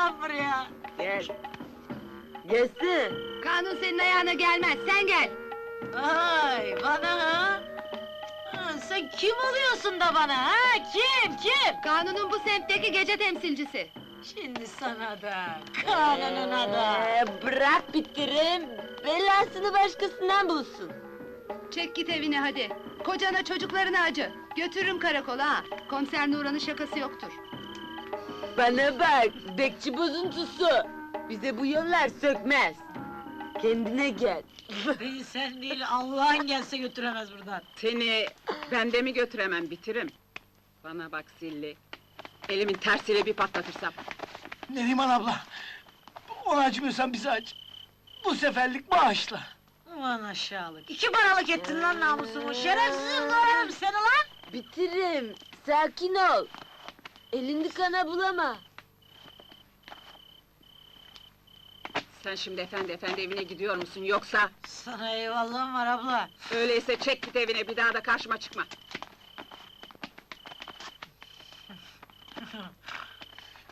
Lan buraya! Gel. Gelsin. Kanun senin ayağına gelmez, sen gel. Ay bana ha? Ha, Sen kim oluyorsun da bana ha? Kim kim? Kanunun bu semtteki gece temsilcisi. Şimdi sana da, kanununa da. Ee, bırak bitirim. Belasını başkasından bulsun. Çek git evine hadi. Kocana çocuklarına acı. Götürürüm karakola ha. Komiser Nuran'ın şakası yoktur. Bana bak, bekçi bozuntusu. Bize bu yollar sökmez. Kendine gel. Beni sen değil Allah'ın gelse götüremez buradan. Seni ben de mi götüremem bitirim? Bana bak zilli. Elimin tersiyle bir patlatırsam. Neriman abla, onu acımıyorsan bizi aç. Bu seferlik bağışla. Ulan aşağılık. İki paralık ettin lan namusumu. Şerefsiz doğrarım seni lan. Bitirim, sakin ol. Elini kana bulama. Sen şimdi efendi efendi evine gidiyor musun yoksa? Sana eyvallahım var abla. Öyleyse çek git evine bir daha da karşıma çıkma.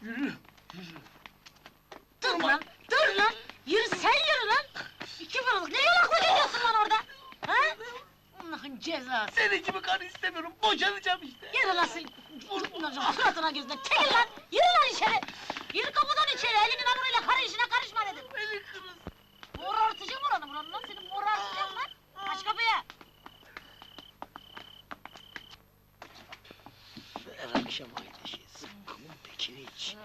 Yürü. Dur lan, dur lan! Yürü sen yürü lan! İki paralık, ne yalaklık ediyorsun lan orada? Ha? Allah'ın cezası! Senin gibi karı istemiyorum, boşanacağım işte. Yürü lan sen! Vurmayacağım suratına gözüne, çekil lan! Yürü lan içeri! Yürü kapıdan içeri, elinin hamuruyla karı işine karışma dedim! Beni kırız. Morartacağım oranı buranı lan, seni morartacağım lan! Aç kapıyı! Her akşam aynı şey, zıkkımın tekini iç.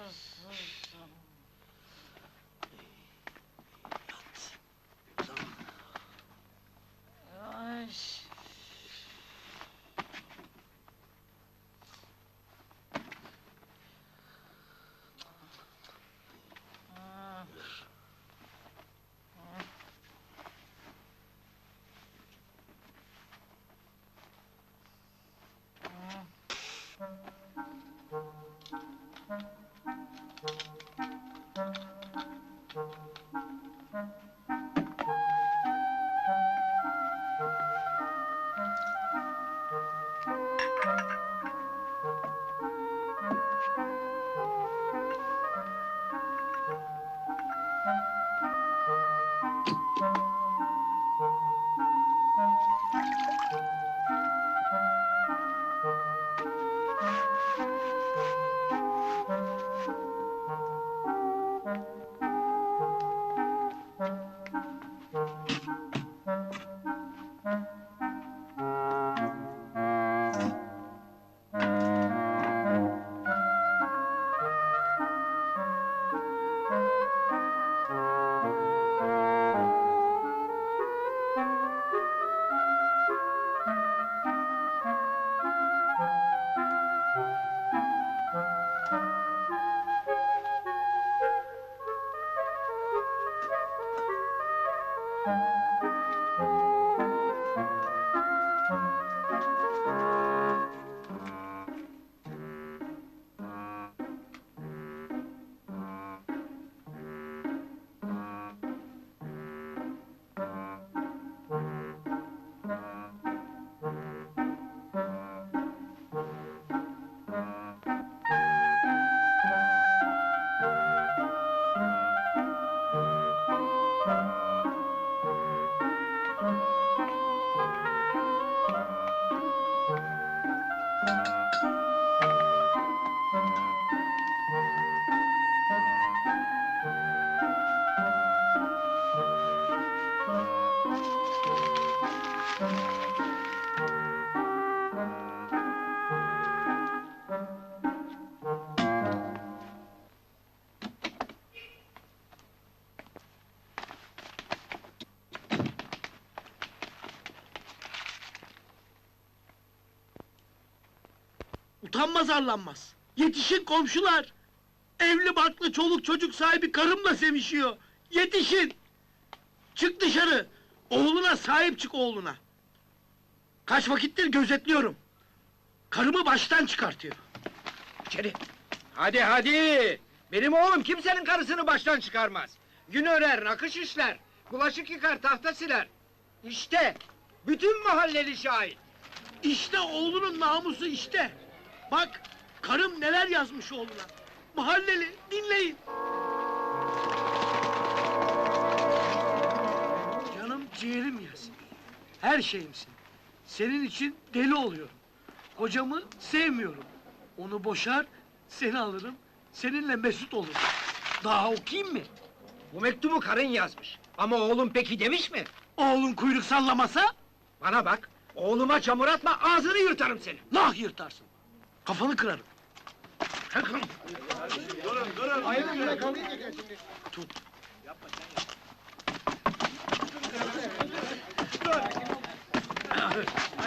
Utanmaz arlanmaz. Yetişin komşular. Evli barklı çoluk çocuk sahibi karımla sevişiyor. Yetişin. Çık dışarı. Oğluna sahip çık oğluna. Kaç vakittir gözetliyorum. Karımı baştan çıkartıyor. İçeri. Hadi hadi. Benim oğlum kimsenin karısını baştan çıkarmaz. Gün örer, nakış işler. Bulaşık yıkar, tahta siler. İşte bütün mahalleli şahit. İşte oğlunun namusu işte. Bak karım neler yazmış oğluna. mahalleli, dinleyin. Canım ciğerim Yasemin. Her şeyimsin. Senin için deli oluyorum. Kocamı sevmiyorum. Onu boşar, seni alırım. Seninle mesut olurum. Daha okuyayım mı? Bu mektubu karın yazmış. Ama oğlum peki demiş mi? Oğlun kuyruk sallamasa Bana bak, oğluma çamur atma, ağzını yırtarım seni. nah yırtarsın. Kafanı kırarım. Tut.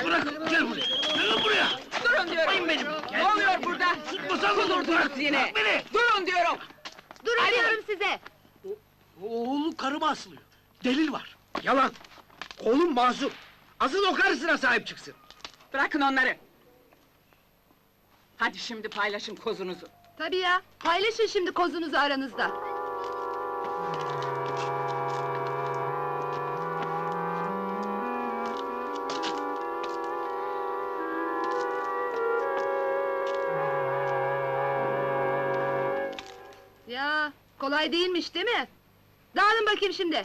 Bırak, gel buraya. Gel buraya. Durun diyorum. benim. Ne oluyor burada? Tutmasan olur, bırak. yine. Bırak beni. Durun diyorum. Durun diyorum size. Oğlu karıma asılıyor. Delil var. Yalan. Oğlum mazur. Asıl o karısına sahip çıksın. Bırakın onları. Hadi şimdi paylaşın kozunuzu. Tabii ya. Paylaşın şimdi kozunuzu aranızda. Ya kolay değilmiş değil mi? Dağılın bakayım şimdi.